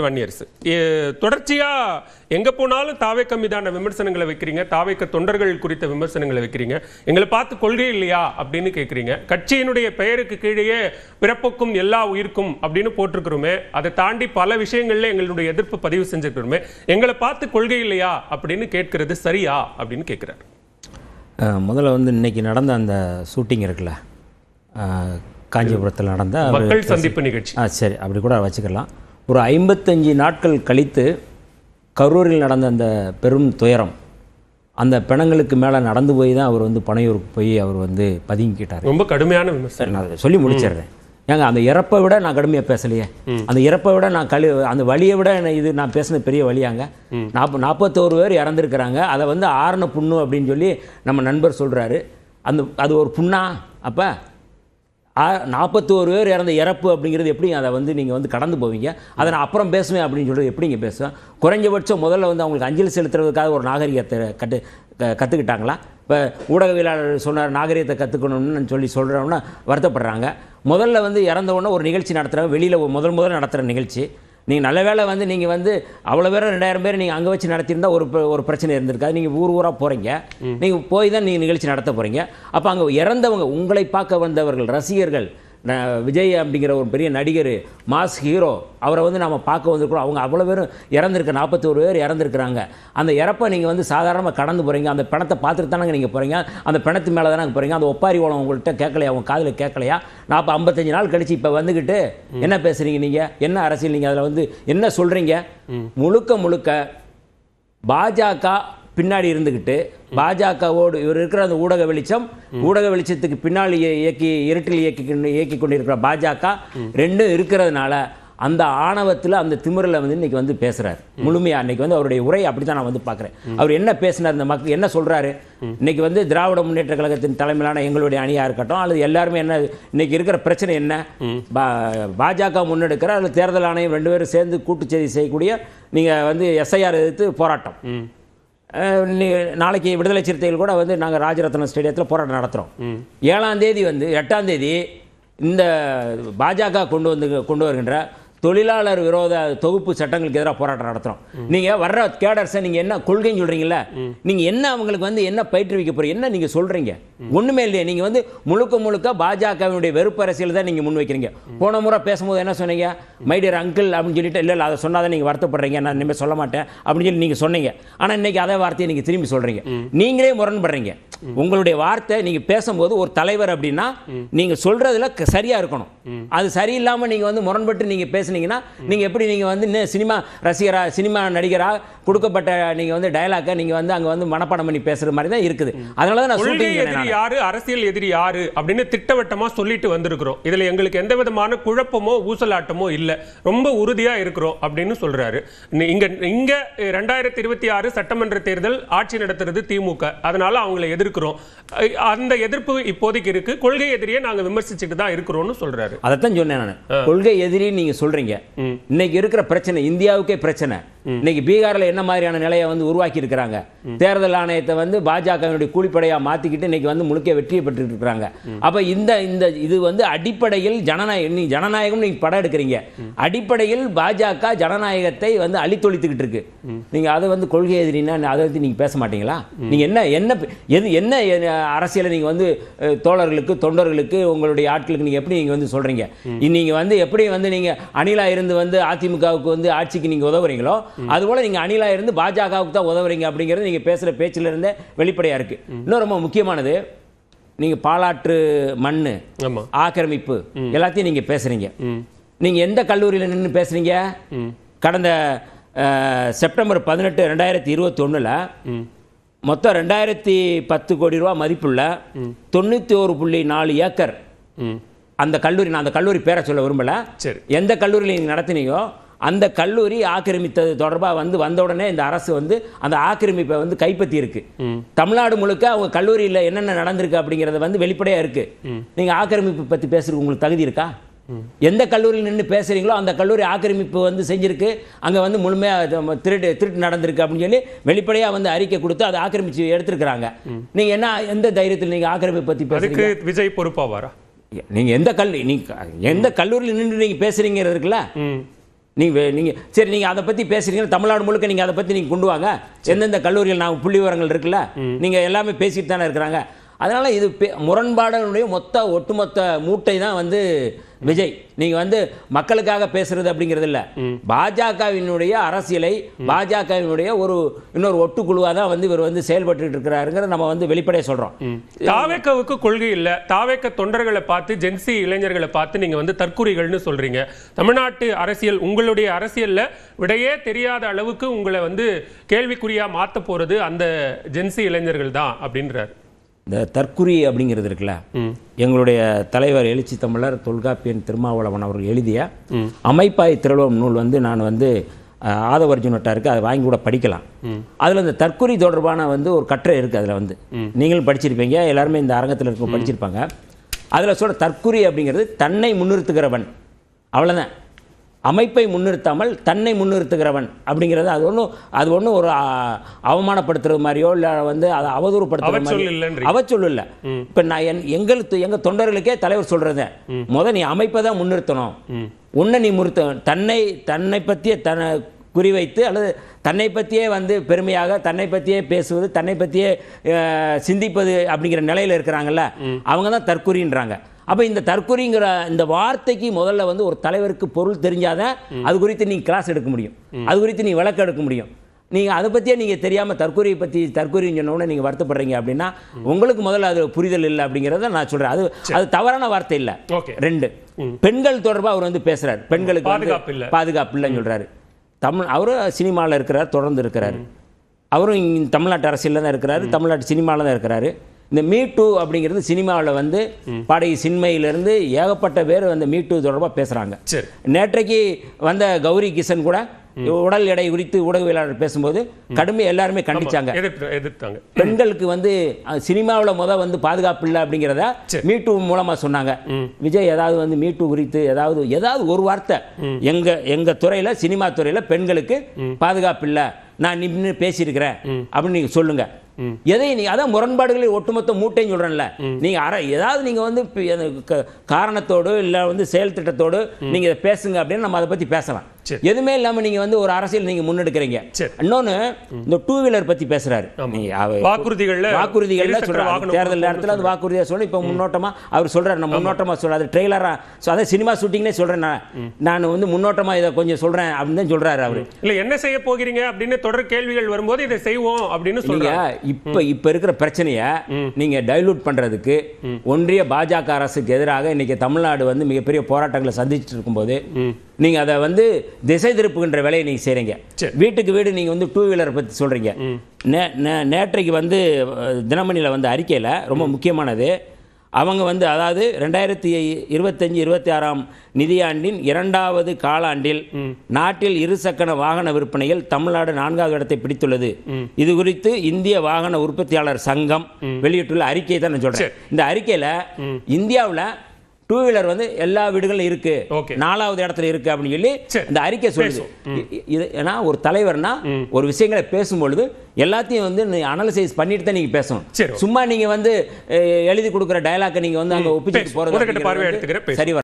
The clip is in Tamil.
வன்னியரசு. எ- தொடர்ச்சியா எங்க போனாலும் தாவேக்க மீதான விமர்சனங்களை வைக்கிறீங்க. தாவேக்க தொண்டர்கள் குறித்த விமர்சனங்களை வைக்கிறீங்க. எங்களை பார்த்து கொள்கை இல்லையா அப்படின்னு கேட்குறீங்க கட்சியினுடைய பெயருக்கு கீழேயே பிறப்புக்கும் எல்லா உயிர்க்கும் அப்படின்னு போட்டிருக்கிறோமே. அதை தாண்டி பல விஷயங்கள்ல எங்களுடைய எதிர்ப்பு பதிவு செஞ்சிருக்கிறோமே. எங்களை பார்த்து கொள்கை இல்லையா அப்படின்னு கேட்கறது சரியா அப்படின்னு கேட்கிறாரு முதல்ல வந்து இன்னைக்கு நடந்த அந்த ஷூட்டிங் இருக்குல்ல? காஞ்சிபுரத்தில் நடந்த மக்கள் சந்திப்பு நிகழ்ச்சி. ஆ சரி. அப்படி கூட வச்சுக்கலாம். ஒரு ஐம்பத்தஞ்சு நாட்கள் கழித்து கரூரில் நடந்த அந்த பெரும் துயரம் அந்த பிணங்களுக்கு மேலே நடந்து போய் தான் அவர் வந்து பனையூருக்கு போய் அவர் வந்து பதுங்கிக்கிட்டார். ரொம்ப கடுமையான விமர்சனம். நான் அதை சொல்லி முடிச்சிடுறேன். ஏங்க அந்த இறப்பை விட நான் கடுமையாக பேசலையே? அந்த இறப்பை விட நான் கழு அந்த வலியை விட இது நான் பேசின பெரிய வழியாங்க? நாற்ப நாற்பத்தோரு பேர் இறந்துருக்கிறாங்க. அதை வந்து ஆறுன புண்ணு அப்படின்னு சொல்லி நம்ம நண்பர் சொல்கிறாரு அந்த அது ஒரு புண்ணா? அப்போ நாற்பத்தோரு பேர் இறந்த இறப்பு அப்படிங்கிறது எப்படி அதை வந்து நீங்கள் வந்து கடந்து போவீங்க? அதை நான் அப்புறம் பேசுவேன் அப்படின்னு சொல்லிட்டு எப்படிங்க பேசுவேன் குறைஞ்சபட்சம் முதல்ல வந்து அவங்களுக்கு அஞ்சலி செலுத்துறதுக்காக ஒரு நாகரிகத்தை கட்டு க- கற்றுக்கிட்டாங்களா இப்போ ஊடகவியலாளர் சொன்னார் நாகரிகத்தை கற்றுக்கணும்னு சொல்லி சொல்கிறோம்னா வருத்தப்படுறாங்க. முதல்ல வந்து இறந்த உடனே ஒரு நிகழ்ச்சி நடத்துகிறாங்க வெளியில் முதல் முதல் நடத்துகிற நிகழ்ச்சி. நீங்கள் நல்ல வேளை வந்து நீங்கள் வந்து அவ்வளோ பேர் ரெண்டாயிரம் பேர் நீங்கள் அங்கே வச்சு நடத்தியிருந்தா ஒரு ஒரு பிரச்சனை இருந்திருக்காது. நீங்கள் ஊர் ஊராக போகிறீங்க நீங்கள் போய் தான் நீங்கள் நிகழ்ச்சி நடத்த போகிறீங்க அப்போ அங்கே இறந்தவங்க உங்களை பார்க்க வந்தவர்கள் ரசிகர்கள் விஜய் அப்படிங்கிற ஒரு பெரிய நடிகர் மாஸ் ஹீரோ அவரை வந்து நம்ம பார்க்க வந்திருக்கிறோம். அவங்க அவ்வளோ பேரும் இறந்துருக்க நாற்பத்தோரு பேர் இறந்துருக்குறாங்க. அந்த இறப்பை நீங்கள் வந்து சாதாரணமாக கடந்து போகிறீங்க அந்த பிணத்தை பார்த்துட்டு தானே நீங்கள் போகிறீங்க அந்த பிணத்து மேலே தானே போகிறீங்க அந்த ஒப்பாரி ஓலம் உங்கள்கிட்ட கேட்கலையா? உங்க காதில் கேட்கலையா? நாற்பது ஐம்பத்தஞ்சு நாள் கழிச்சு இப்போ வந்துக்கிட்டு என்ன பேசுகிறீங்க நீங்கள் என்ன அரசியல் நீங்கள் அதில் வந்து என்ன சொல்கிறீங்க முழுக்க முழுக்க பாஜக பின்னாடி இருந்துக்கிட்டு பாஜகவோடு இவர் இருக்கிற அந்த ஊடக வெளிச்சம் ஊடக வெளிச்சத்துக்கு பின்னாடி இய- இயக்கி இருட்டில் இயக்கி இயக்கி கொண்டிருக்கிற பாஜக ரெண்டும் இருக்கிறதுனால அந்த ஆணவத்தில் அந்த திமிரில் வந்து இன்னைக்கு வந்து பேசுறாரு. முழுமையா இன்னைக்கு வந்து அவருடைய உரை அப்படி தான் நான் வந்து பார்க்குறேன். அவர் என்ன பேசினார் இந்த மக்கள் என்ன சொல்றாரு? இன்னைக்கு வந்து திராவிட முன்னேற்ற கழகத்தின் தலைமையிலான எங்களுடைய அணியா இருக்கட்டும் அல்லது எல்லாருமே என்ன இன்னைக்கு இருக்கிற பிரச்சனை என்ன? பா- பாஜக முன்னெடுக்கிற அல்லது தேர்தல் ஆணையம் ரெண்டு பேரும் சேர்ந்து கூட்டுச்செய்தி செய்யக்கூடிய நீங்க வந்து எஸ்ஐஆர் எதிர்த்து போராட்டம். நாளைக்கு விடுதலை சிறுத்தைகள் கூட வந்து நாங்கள் ராஜரத்னம் ஸ்டேடியத்தில் போராட்டம் நடத்துகிறோம் ஏழாம் தேதி வந்து எட்டாம் தேதி இந்த பாஜக கொண்டு வந்து கொண்டு வருகின்ற தொழிலாளர் விரோத தொகுப்பு சட்டங்களுக்கு எதிராக போராட்டம் நடத்துகிறோம் நீங்கள் வர்ற கேடர்ஸை நீங்கள் என்ன கொள்கைன்னு சொல்கிறீங்களா நீங்கள் என்ன அவங்களுக்கு வந்து என்ன பயிற்றுவிக்க போகிறீங்க என்ன நீங்கள் சொல்கிறீங்க ஒன்றுமே இல்லையே நீங்கள் வந்து முழுக்க முழுக்க பாஜகவினுடைய வெறுப்பு அரசியல் தான் நீங்கள் முன்வைக்கிறீங்க போன முறை பேசும்போது என்ன சொன்னீங்க? மைடியர் அங்கிள் அப்படின்னு சொல்லிட்டு இல்லை இல்லை அதை சொன்னால் நீங்கள் வருத்தப்படுறீங்க நான் இனிமேல் சொல்ல மாட்டேன் அப்படின்னு சொல்லி நீங்கள் சொன்னீங்க. ஆனால் இன்னைக்கு அதே வார்த்தையை நீங்கள் திரும்பி சொல்கிறீங்க நீங்களே முரண்படுறீங்க. உங்களுடைய வார்த்தை நீங்கள் பேசும்போது ஒரு தலைவர் அப்படின்னா நீங்கள் சொல்கிறதுல சரியாக இருக்கணும். அது சரியில்லாமல் நீங்கள் வந்து முரண்பட்டு நீங்கள் பேசுனீங்கன்னா நீங்கள் எப்படி நீங்கள் வந்து சினிமா ரசிகரா சினிமா நடிகராக கொடுக்கப்பட்ட நீங்கள் வந்து டயலாக்கை நீங்கள் வந்து அங்கே வந்து மனப்பாடம் பண்ணி பேசுகிற மாதிரி தான் இருக்குது. அதனால தான் நான் ஷூட்டிங் எதிரி யாரு அரசியல் எதிரி யாரு அப்படின்னு திட்டவட்டமா சொல்லிட்டு வந்திருக்கிறோம். இதுல எங்களுக்கு எந்த விதமான குழப்பமோ ஊசலாட்டமோ இல்ல. ரொம்ப உறுதியா இருக்கிறோம் அப்படின்னு சொல்றாரு. நீ- இங்க இங்க ரெண்டாயிரத்தி இருபத்தி ஆறு சட்டமன்ற தேர்தல் ஆட்சி நடத்துறது திமுக. அதனால அவங்களை எதிர்க்கிறோம். அந்த எதிர்ப்பு இப்போதைக்கு இருக்கு. கொள்கை எதிரியை நாங்க விமர்சிச்சுட்டு தான் இருக்கிறோம்னு சொல்றாரு. அதைத்தான் சொன்னேன் நான். கொள்கை எதிரி நீங்க சொல்றீங்க. இன்னைக்கு இருக்கிற பிரச்சனை இந்தியாவுக்கே பிரச்சனை. இன்னைக்கு பீகார்ல என்ன மாதிரியான நிலையை வந்து உருவாக்கி இருக்கிறாங்க தேர்தல் ஆணையத்தை வந்து பாஜகவினுடைய கூலிப்படையா மாத்திக்கிட்டு இன்னைக்கு வந்து முழுக்க வெற்றியை பெற்று இருக்கிறாங்க அப்ப இந்த இந்த இது வந்து அடிப்படையில் ஜனநாயகம் நீங்க ஜனநாயகம் நீங்க படம் எடுக்கிறீங்க. அடிப்படையில் பாஜக ஜனநாயகத்தை வந்து அழித்தொழித்துக்கிட்டு இருக்கு. நீங்க அதை வந்து கொள்கை எதிரின்னா அதை பத்தி நீங்க பேச மாட்டீங்களா? நீங்க என்ன என்ன எது என்ன அரசியலை நீங்க வந்து தோழர்களுக்கு தொண்டர்களுக்கு உங்களுடைய ஆட்களுக்கு நீங்க எப்படி நீங்க வந்து சொல்றீங்க? இ- நீங்க வந்து எப்படி வந்து நீங்க அணிலா இருந்து வந்து அதிமுகவுக்கு வந்து ஆட்சிக்கு நீங்க உதவுறீங்களோ அதுபோல நீங்க அணிலா இருந்து பாஜகவுக்கு தான் உதவுறீங்க அப்படிங்கிறது நீங்க பேசுற பேச்சுல இருந்தே வெளிப்படையா இருக்கு. இன்னும் ரொம்ப முக்கியமானது நீங்க பாலாற்று மண்ணு ஆமா. ஆக்கிரமிப்பு எல்லாத்தையும் நீங்க பேசுறீங்க. நீங்க எந்த கல்லூரியில நின்று பேசுறீங்க? கடந்த செப்டம்பர் பதினெட்டு ரெண்டாயிரத்தி இருபத்தி ஒண்ணுல மொத்தம் ரெண்டாயிரத்தி பத்து கோடி ரூபா மதிப்புள்ள தொண்ணூத்தி ஒரு புள்ளி நாலு ஏக்கர் அந்த கல்லூரி நான் அந்த கல்லூரி பேரை சொல்ல விரும்பல. சரி. எந்த கல்லூரியில் நீங்கள் நடத்தினீங்கோ அந்த கல்லூரி ஆக்கிரமித்தது தொடர்பாக வந்து வந்த உடனே இந்த அரசு வந்து அந்த ஆக்கிரமிப்பை வந்து கைப்பற்றி இருக்கு தமிழ்நாடு முழுக்க அவங்க கல்லூரியில் என்னென்ன நடந்திருக்கு அப்படிங்கிறத வந்து வெளிப்படையாக இருக்கு. நீங்க ஆக்கிரமிப்பு பற்றி பேசுறதுக்கு உங்களுக்கு தகுதி இருக்கா? எந்த கல்லூரியில் நின்று பேசுறீங்களோ அந்த கல்லூரி ஆக்கிரமிப்பு வந்து செஞ்சிருக்கு. அங்க வந்து முழுமையாக திருட்டு திருட்டு நடந்திருக்கு அப்படின்னு சொல்லி வெளிப்படையா வந்து அறிக்கை கொடுத்து அதை ஆக்கிரமிச்சு எடுத்திருக்கிறாங்க. நீங்க என்ன எந்த தைரியத்தில் நீங்க ஆக்கிரமிப்பு பற்றி பேசுறீங்க? விஜய் பொறுப்பாவாரா? நீங்க எந்த கல்லூரி நீங்க எந்த கல்லூரியில் நின்று நீங்க பேசுறீங்க இருக்குல்ல நீங்கள் நீங்கள் சரி நீங்கள் அதை பற்றி பேசுறீங்க. தமிழ்நாடு முழுக்க நீங்கள் அதை பற்றி நீங்கள் கொண்டு வாங்க. எந்தெந்த கல்லூரிகள் நான் புள்ளி விவரங்கள் இருக்குல்ல நீங்கள் எல்லாமே பேசிட்டு தானே இருக்கிறாங்க. அதனால் இது முரண்பாடுகளுடைய மொத்த ஒட்டுமொத்த மூட்டை தான் வந்து விஜய். நீங்கள் வந்து மக்களுக்காக பேசுறது அப்படிங்கிறது இல்லை. பாஜகவினுடைய அரசியலை பாஜகவினுடைய ஒரு இன்னொரு ஒட்டுக்குழுவாக தான் வந்து இவர் வந்து செயல்பட்டு இருக்கிறாருங்கிறத நம்ம வந்து வெளிப்படையாக சொல்கிறோம் தாவேக்காவுக்கு கொள்கை இல்ல. தாவேக்க தொண்டர்களை பார்த்து ஜென்சி இளைஞர்களை பார்த்து நீங்க வந்து தற்குறிகள்னு சொல்றீங்க. தமிழ்நாட்டு அரசியல் உங்களுடைய அரசியல்ல விடையே தெரியாத அளவுக்கு உங்களை வந்து கேள்விக்குறியா மாத்த போறது அந்த ஜென்சி இளைஞர்கள் தான் அப்படின்றாரு. இந்த தற்குறி அப்படிங்கிறது இருக்குல்ல? எங்களுடைய தலைவர் எழுச்சி தமிழர் தொல்காப்பியன் திருமாவளவன் அவர்கள் எழுதிய அமைப்பாய் திரளுவம் நூல் வந்து நான் வந்து ஆதவர்ஜுனட்டா இருக்கு அதை வாங்கி கூட படிக்கலாம். அதில் இந்த தற்குறி தொடர்பான வந்து ஒரு கட்டுரை இருக்குது அதில் வந்து. நீங்களும் படிச்சிருப்பீங்க எல்லாருமே இந்த அரங்கத்தில் இருக்க படிச்சிருப்பாங்க. அதில் சொல்ற தற்குறி அப்படிங்கிறது தன்னை முன்னிறுத்துகிறவன். அவ்வளோதான் அமைப்பை முன்னிறுத்தாமல் தன்னை முன்னிறுத்துகிறவன் அப்படிங்கிறது அது ஒன்றும் அது ஒன்றும் ஒரு அவமானப்படுத்துறது மாதிரியோ இல்லை வந்து அதை அவதூறுப்படுத்துற மாதிரி. அவச்சொல் இல்லை. இப்போ நான் என் எங்களுக்கு எங்கள் தொண்டர்களுக்கே தலைவர் சொல்கிறது முத நீ அமைப்பை தான் முன்னிறுத்தணும். உன்னை நீ முறுத்த தன்னை தன்னை பற்றிய தன்னை குறிவைத்து அல்லது தன்னை பற்றியே வந்து பெருமையாக தன்னை பற்றியே பேசுவது தன்னை பற்றியே சிந்திப்பது அப்படிங்கிற நிலையில் இருக்கிறாங்கல்ல அவங்க தான் தற்குறின்றாங்க. அப்போ இந்த தற்குறிங்கிற இந்த வார்த்தைக்கு முதல்ல வந்து ஒரு தலைவருக்கு பொருள் தெரிஞ்சாதான் அது குறித்து நீங்கள் கிளாஸ் எடுக்க முடியும். அது குறித்து நீ விளக்கம் எடுக்க முடியும். நீங்கள் அதை பற்றியே நீங்கள் தெரியாமல் தற்கொலையை பற்றி தற்கொலைன்னு சொன்னோடனே நீங்கள் வருத்தப்படுறீங்க அப்படின்னா உங்களுக்கு முதல்ல அது புரிதல் இல்லை அப்படிங்கிறத நான் சொல்கிறேன் அது அது தவறான வார்த்தை இல்லை. ரெண்டு. பெண்கள் தொடர்பாக அவர் வந்து பேசுறாரு. பெண்களுக்கு பாதுகாப்பு இல்ல. பாதுகாப்பு இல்லைன்னு சொல்றாரு. தமிழ் அவரும் சினிமாவில் இருக்கிறார் தொடர்ந்து இருக்கிறாரு. அவரும் தமிழ்நாட்டு அரசியலில் தான் இருக்கிறாரு தமிழ்நாட்டு சினிமாவில் தான் இருக்கிறாரு. இந்த மீ டூ அப்படிங்கிறது சினிமாவில் வந்து பாடகி சின்மையிலிருந்து ஏகப்பட்ட பேர் அந்த மீ டூ தொடர்பாக பேசுகிறாங்க நேற்றைக்கு வந்த கௌரி கிஷன் கூட உடல் எடை குறித்து ஊடகவியலாளர் பேசும்போது கடுமையாக எல்லாருமே கண்டிச்சாங்க. எதிர்த்து எதிர்த்தாங்க பெண்களுக்கு வந்து சினிமாவில் முத வந்து பாதுகாப்பு இல்லை அப்படிங்கிறத சரி. மீட்டு மூலமா சொன்னாங்க. விஜய் ஏதாவது வந்து மீட்டு குறித்து ஏதாவது ஏதாவது ஒரு வார்த்தை எங்க எங்க துறையில சினிமா துறையில பெண்களுக்கு பாதுகாப்பு இல்லை. நான் நின்று பேசியிருக்கிறேன் அப்படின்னு நீங்க சொல்லுங்க. எதை நீங்க அதான் முரண்பாடுகளில் ஒட்டுமொத்த மூட்டைன்னு சொல்றேன்ல. நீங்க அற ஏதாவது நீங்க வந்து காரணத்தோடு இல்ல வந்து செயல் திட்டத்தோடு நீங்க இதை பேசுங்க அப்படின்னு நம்ம அதை பத்தி பேசலாம். எதுவுமே இல்லாம நீங்க வந்து ஒரு அரசியல் நீங்க முன்னெடுக்கிறீங்க. இன்னொன்னு இந்த டூ வீலர் பத்தி பேசுறாரு. வாக்குறுதிகள்ல வாக்குறுதிகள்ல சொல்றாரு. தேர்தல் நேரத்தில் அது வாக்குறுதியா சொல்லி இப்போ முன்னோட்டமா அவர் சொல்றாரு. நான் முன்னோட்டமா சொல்றேன். அது ட்ரெய்லரா அதை சினிமா ஷூட்டிங்னே சொல்றேன் நான். நான் வந்து முன்னோட்டமா இதை கொஞ்சம் சொல்றேன் அப்படின்னு சொல்றாரு அவரு. இல்ல என்ன செய்ய போகிறீங்க அப்படின்னு தொடர் கேள்விகள் வரும்போது இதை செய்வோம் அப்படின்னு நீங்க சொல்றாங்க இப்ப இப்ப இருக்கிற பிரச்சனைய நீங்க டைலூட் பண்றதுக்கு ஒன்றிய பாஜக அரசுக்கு எதிராக இன்னைக்கு தமிழ்நாடு வந்து மிகப்பெரிய போராட்டங்களை சந்திச்சுட்டு இருக்கும்போது நீங்க அதை வந்து திசை திருப்புகின்ற வேலையை நீங்க செய்றீங்க. சரி. வீட்டுக்கு வீடு நீங்க வந்து டூ வீலர் பத்தி சொல்றீங்க. நே- நேற்றைக்கு வந்து தினமணியில வந்து அறிக்கையில ரொம்ப முக்கியமானது அவங்க வந்து அதாவது ரெண்டாயிரத்தி இருபத்தஞ்சு இருபத்தி ஆறாம் நிதியாண்டின் இரண்டாவது காலாண்டில் நாட்டில் இருசக்கர வாகன விற்பனையில் தமிழ்நாடு நான்காவது இடத்தை பிடித்துள்ளது. இது குறித்து இந்திய வாகன உற்பத்தியாளர் சங்கம் வெளியிட்டுள்ள அறிக்கையை தான் நான் சொல்றேன். இந்த அறிக்கையில இந்தியாவுல டூ வீலர் வந்து எல்லா வீடுகளும் இருக்கு. நாலாவது இடத்துல இருக்கு அப்படின்னு சொல்லி. இந்த அறிக்கை சொல்லுது இது ஏன்னா ஒரு தலைவர்னா ஒரு விஷயங்களை பேசும்பொழுது எல்லாத்தையும் வந்து அனலைசைஸ் பண்ணிட்டு தான் நீங்க பேசணும். சும்மா நீங்க வந்து எழுதி கொடுக்குற டயலாக்கை நீங்க வந்து அங்க ஒப்பிச்சுட்டு பேசு. போறது. சரி.